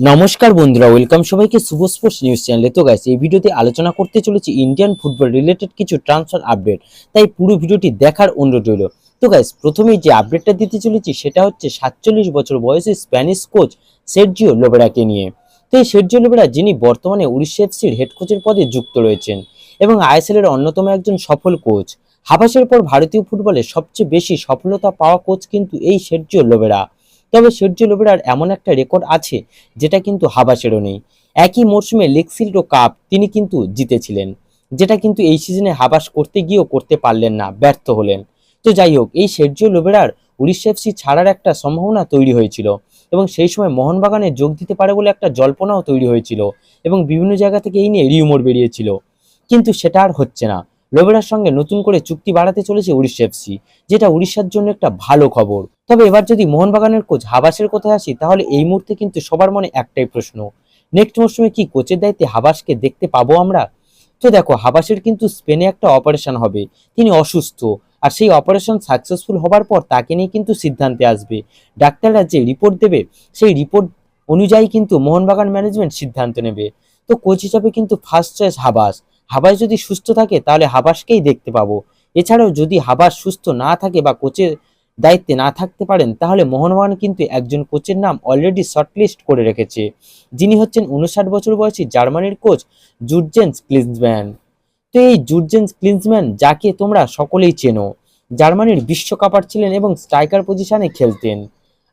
নমস্কার বন্ধুরা ওয়েলকাম সবাইকে শুভ স্পোর্টস নিউজ চ্যানেলে তো গাইস এই ভিডিওতে আলোচনা করতে চলেছি ইন্ডিয়ান ফুটবল রিলেটেড কিছু ট্রান্সফার আপডেট তাই পুরো ভিডিওটি দেখার অনুরোধ রইল। তো গাইস প্রথমেই যে আপডেটটা দিতে চলেছি, সেটা হচ্ছে সাতচল্লিশ বছর বয়সী স্প্যানিশ কোচ সের্জিও লোবেরাকে নিয়ে। তো এই সের্জিও লোবেরা যিনি বর্তমানে উড়িষ্যা এফসির হেড কোচের পদে যুক্ত রয়েছেন এবং আইএসএল এর অন্যতম একজন সফল কোচ হাবাসের পর ভারতীয় ফুটবলে সবচেয়ে বেশি সফলতা পাওয়া কোচ কিন্তু এই সের্জিও লোবেরা তবে সের্জিও লোবেরার এমন একটা রেকর্ড আছে, যেটা কিন্তু হাবাসেরও নেই। একই মরশুমে লেগ সিল্ড ও কাপ তিনি কিন্তু জিতেছিলেন, যেটা কিন্তু এই সিজনে হাবাস করতে গিয়েও করতে পারলেন না, ব্যর্থ হলেন। তো যাই হোক, এই সের্জিও লোবেরার উড়িষ্যা এফসি ছাড়ার একটা সম্ভাবনা তৈরি হয়েছিল এবং সেই সময় মোহনবাগানে যোগ দিতে পারে বলে একটা জল্পনাও তৈরি হয়েছিল এবং বিভিন্ন জায়গা থেকে এই নিয়ে রিউমোর বেরিয়েছিল। কিন্তু সেটা আর হচ্ছে না। লোবেরার সঙ্গে নতুন করে চুক্তি বাড়াতে চলেছে উড়িষ্যা এফসি যেটা উড়িষ্যার জন্য একটা ভালো খবর। তবে এবার যদি মোহনবাগানের কোচ হাবাসের কথায় আসি, তাহলে এই মুহূর্তে কিন্তু সবার মনে একটাই প্রশ্ন, নেক্সট মরশুমে কি কোচের দায়িত্বে হাবাসকে দেখতে পাবো আমরা? তো দেখো, হাবাসের কিন্তু স্পেনে একটা অপারেশন হবে, তিনি অসুস্থ, আর সেই অপারেশন সাকসেসফুল হবার পর তাকে নিয়ে কিন্তু সিদ্ধান্তে আসবে। ডাক্তাররা যে রিপোর্ট দেবে, সেই রিপোর্ট অনুযায়ী কিন্তু মোহনবাগান ম্যানেজমেন্ট সিদ্ধান্ত নেবে। তো কোচ হিসাবে কিন্তু ফার্স্ট চয়েস হাবাস হাবাস যদি সুস্থ থাকে, তাহলে হাবাসকেই দেখতে পাবো। এছাড়াও যদি হাবাস সুস্থ না থাকে বা কোচের দায়িত্বে না থাকতে পারেন, তাহলে মোহনবাগান কিন্তু একজন কোচের নাম অলরেডি শর্টলিস্ট করে রেখেছে। যিনি হচ্ছেন উনষাট বছর বয়সী জার্মানির কোচ জুর্জেন্স ক্লিন্সম্যান তো এই জুর্জেন্স ক্লিন্সম্যান যাকে তোমরা সকলেই চেনো, জার্মানির বিশ্বকাপার ছিলেন এবং স্ট্রাইকার পজিশনে খেলতেন।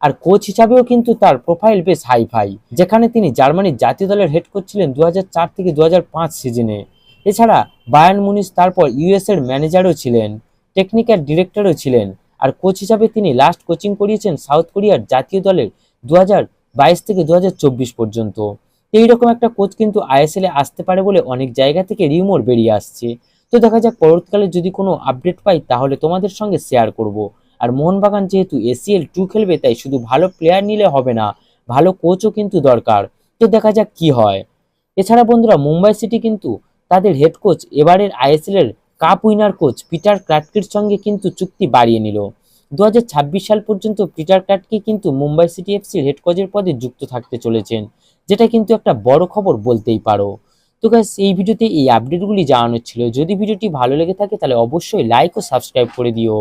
আর কোচ হিসাবেও কিন্তু তার প্রোফাইল বেশ হাই ফাই যেখানে তিনি জার্মানির জাতীয় দলের হেড কোচ ছিলেন দু হাজার চার থেকে দু হাজার পাঁচ সিজনে এছাড়া বায়ান মুনিস তারপর ইউএস এর ম্যানেজারও ছিলেন টেকনিক্যাল ডিরেক্টরও ছিলেন, আর কোচ হিসাবে তিনি লাস্ট কোচিং করিয়েছেন সাউথ কোরিয়ার জাতীয় দলের দু থেকে দু হাজার চব্বিশ পর্যন্ত। এইরকম একটা কোচ কিন্তু আইএসএল এ আসতে পারে বলে অনেক জায়গা থেকে রিউমোর বেরিয়ে আসছে। তো দেখা যাক পরবর্তীকালে যদি কোনো আপডেট পাই তাহলে তোমাদের সঙ্গে শেয়ার করব। আর মোহনবাগান যেহেতু এসিএল টু খেলবে, তাই শুধু ভালো প্লেয়ার নিলে হবে না, ভালো কোচও কিন্তু দরকার। তো দেখা যাক কি হয়। এছাড়া বন্ধুরা, মুম্বাই সিটি কিন্তু তাদের হেড কোচ এবারের আইএসএলের কাপ উইনার কোচ পিটার ক্রাটকির সঙ্গে কিন্তু চুক্তি বাড়িয়ে নিল। দু হাজার ছাব্বিশ সাল পর্যন্ত পিটার ক্রাটকি কিন্তু মুম্বাই সিটি এফসির হেড কোচের পদে যুক্ত থাকতে চলেছেন, যেটা কিন্তু একটা বড় খবর বলতেই পারো। তো গাছ এই ভিডিওতে এই আপডেটগুলি জানানোর ছিল। যদি ভিডিওটি ভালো লেগে থাকে তাহলে অবশ্যই লাইক ও সাবস্ক্রাইব করে দিও।